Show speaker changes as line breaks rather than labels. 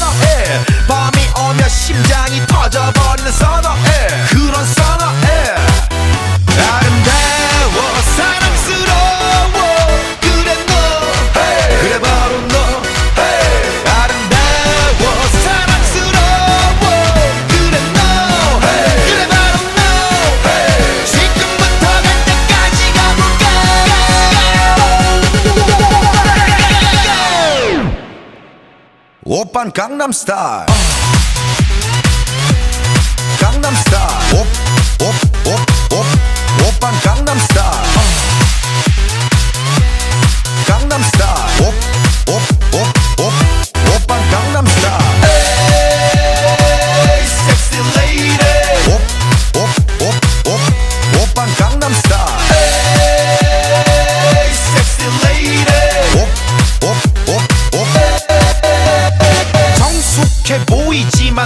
선어해. 밤이 오면 심장이 터져 오빤 강